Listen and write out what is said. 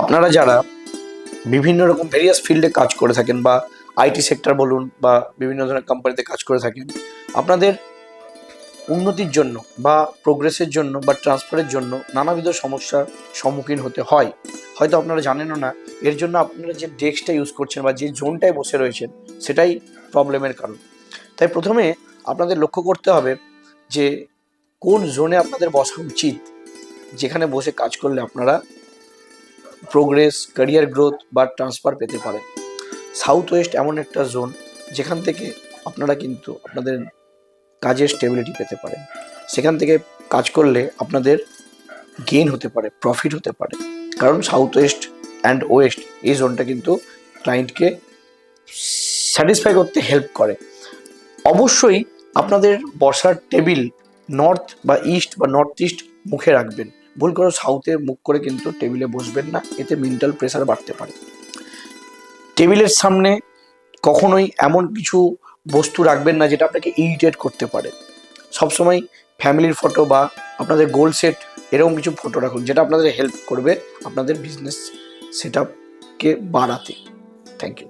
আপনারা যারা বিভিন্ন রকম ভেরিয়াস ফিল্ডে কাজ করে থাকেন বা আইটি সেক্টর বলুন বা বিভিন্ন ধরনের কোম্পানিতে কাজ করে থাকেন, আপনাদের উন্নতির জন্য বা প্রোগ্রেসের জন্য বা ট্রান্সফারের জন্য নানাবিধ সমস্যার সম্মুখীন হতে হয়। হয়তো আপনারা জানেনও না, এর জন্য আপনারা যে ডেস্কটা ইউজ করছেন বা যে জোনটায় বসে রয়েছেন, সেটাই প্রবলেমের কারণ। তাই প্রথমে আপনাদের লক্ষ্য করতে হবে যে কোন জোনে আপনাদের বসা উচিত, যেখানে বসে কাজ করলে আপনারা প্রোগ্রেস ক্যারিয়ার গ্রোথ বা ট্রান্সফার পেতে পারেন সাউথ ওয়েস্ট এমন একটা জোন যেখান থেকে আপনারা কিন্তু আপনাদের কাজের স্টেবিলিটি পেতে পারেন। সেখান থেকে কাজ করলে আপনাদের গেইন হতে পারে প্রফিট হতে পারে। কারণ সাউথ ওয়েস্ট অ্যান্ড ওয়েস্ট এই জোনটা কিন্তু ক্লায়েন্টকে স্যাটিসফাই করতে হেল্প করে। অবশ্যই আপনাদের বসার টেবিল নর্থ বা ইস্ট বা নর্থ ইস্ট মুখে রাখবেন। ভুল করে সাউথে মুখ করে কিন্তু টেবিলে বসবেন না, এতে মেন্টাল প্রেশার বাড়তে পারে। টেবিলের সামনে কখনোই এমন কিছু বস্তু রাখবেন না যেটা আপনাকে ইরিটেট করতে পারে। সবসময় ফ্যামিলির ফটো বা আপনাদের গোল সেট এরকম কিছু ফটো রাখুন যেটা আপনাদের হেল্প করবে আপনাদের বিজনেস সেট আপকে বাড়াতে। Thank you